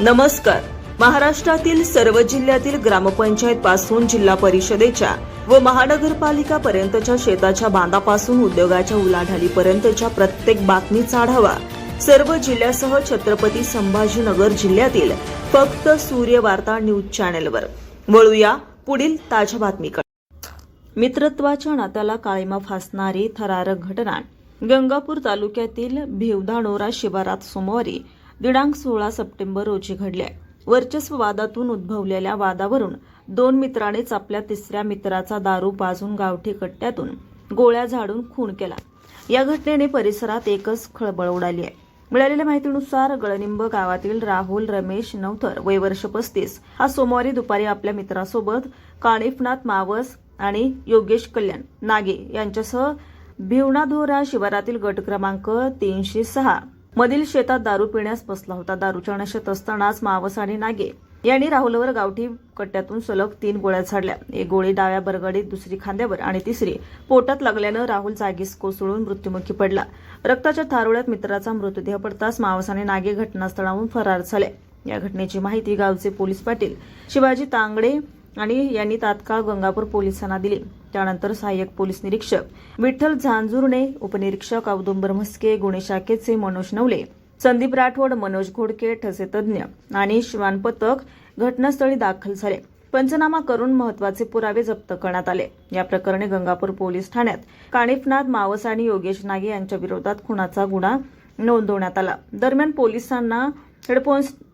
नमस्कार. महाराष्ट्रातील सर्व जिल्ह्यातील ग्रामपंचायत पासून जिल्हा परिषदेच्या व महानगरपालिका पर्यंतच्या शेताच्या बांधापासून उद्योगाच्या उलाढालीपर्यंतच्या प्रत्येक बातमीचा आढावा सर्व जिल्ह्यासह छत्रपती संभाजीनगर जिल्ह्यातील फक्त सूर्य वार्ता न्यूज चॅनेलवर. वळूया पुढील ताज्या बातमीकडे. मित्रत्वाच्या नात्याला काळीमा फासणारी थरारक घटना. गंगापूर तालुक्यातील भिवधानोरा शिवारात सोमवारी दिनांक सोळा सप्टेंबर रोजी घडली आहे. वर्चस्व वादातून उद्भवलेल्या वादावरून दोन मित्रांनीच आपल्या तिसऱ्या मित्राचा दारू पाजून गावठी कट्ट्यातून गोळ्या झाडून खून केला या घटनेने परिसरात एकच खळबळ उडाली आहे मिळालेल्या माहितीनुसार गळनिंब गावातील राहुल रमेश नवथर वय वर्ष पस्तीस हा सोमवारी दुपारी आपल्या मित्रासोबत काणिफनाथ मावस आणि योगेश कल्याण नागे यांच्यासह भिवणाधोरा शिवारातील गट क्रमांक तीनशे सहा मधील शेतात दारू पिण्यास बसला होता. दारूच्या नशेत असतानाच मावस आणि नागे यांनी राहुलवर गावठी कट्ट्यातून सलग तीन गोळ्या झाडल्या. एक गोळी डाव्या बरगडीत दुसरी खांद्यावर आणि तिसरी पोटात लागल्यानं राहुल जागीस कोसळून मृत्युमुखी पडला. रक्ताच्या थारोळ्यात मित्राचा मृतदेह पडताच मावस आणि नागे घटनास्थळाहून फरार झाले. या घटनेची माहिती गावचे पोलीस पाटील शिवाजी तांगडे आणि यांनी तात्काळ गंगापूर पोलिसांना दिली. त्यानंतर सहाय्यक पोलीस निरीक्षक विठ्ठल झांजुर्णे उपनिरीक्षक औदुंबर म्हस्के गुन्हे शाखेचे मनोज नवले संदीप राठोड मनोज घोडके ठसे तज्ज्ञ आणि श्वान पथक घटनास्थळी दाखल झाले. पंचनामा करून महत्त्वाचे पुरावे जप्त करण्यात आले. या प्रकरणी गंगापूर पोलीस ठाण्यात काणिफनाथ मावस आणि योगेश नागे यांच्या विरोधात खुनाचा गुन्हा नोंदवण्यात आला. दरम्यान पोलिसांना हेड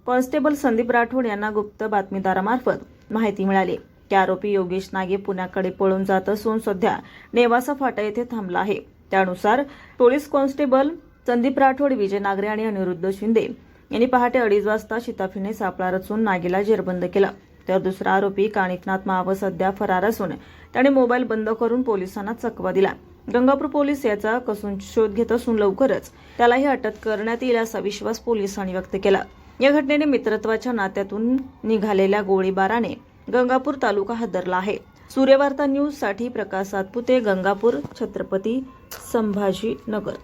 कॉन्स्टेबल संदीप राठोड यांना गुप्त बातमीदारामार्फत माहिती मिळाली. की आरोपी योगेश नागे पुण्याकडे पळून जात असून सध्या नेवासा फाटा येथे थांबला आहे. त्यानुसार पोलीस कॉन्स्टेबल संदीप राठोड विजय नागरे आणि अनिरुद्ध शिंदे यांनी पहाटे अडीच वाजता शिताफीने सापळा रचून नागेला जेरबंद केला. तर दुसरा आरोपी काणिकनाथ माव सध्या फरार असून त्याने मोबाईल बंद करून पोलिसांना चकवा दिला. गंगापूर पोलीस याचा कसून शोध घेत असून लवकरच त्यालाही अटक करण्यात येईल असा विश्वास पोलिसांनी व्यक्त केला. या घटनेने मित्रत्वाच्या नात्यातून निघालेल्या गोळीबाराने गंगापूर तालुका हादरला आहे. सूर्यवार्ता न्यूजसाठी प्रकाश सातपुते गंगापूर छत्रपती संभाजीनगर.